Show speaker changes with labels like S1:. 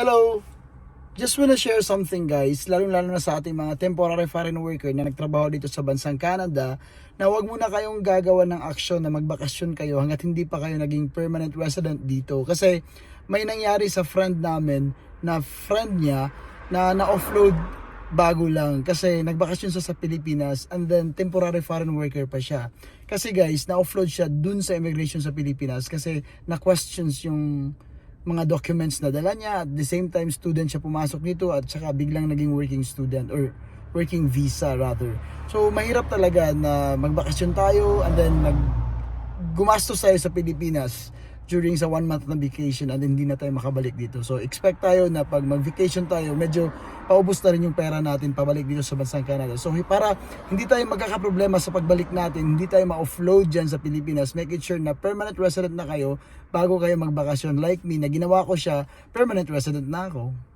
S1: Hello! Just wanna share something guys, lalo-lalo na sa ating mga temporary foreign worker na nagtrabaho dito sa bansang Canada, na huwag muna kayong gagawa ng aksyon na magbakasyon kayo hanggat hindi pa kayo naging permanent resident dito. Kasi may nangyari sa friend namin na friend niya na na-offload bago lang kasi nagbakasyon siya sa Pilipinas and then temporary foreign worker pa siya. Kasi guys, na-offload siya dun sa immigration sa Pilipinas kasi na-questions yung mga documents na dala niya. At the same time, student siya pumasok dito at saka biglang naging working student or working visa rather. So, mahirap talaga na magbakasyon tayo and then nag gumastos tayo sa Pilipinas during sa one month na vacation and hindi na tayo makabalik dito. So expect tayo na pag mag-vacation tayo, medyo paubos na rin yung pera natin pabalik dito sa bansang Canada. So para hindi tayo magkakaproblema sa pagbalik natin, hindi tayo ma-offload dyan sa Pilipinas, make it sure na permanent resident na kayo bago kayo magbakasyon. Like me, na ginawa ko siya, permanent resident na ako.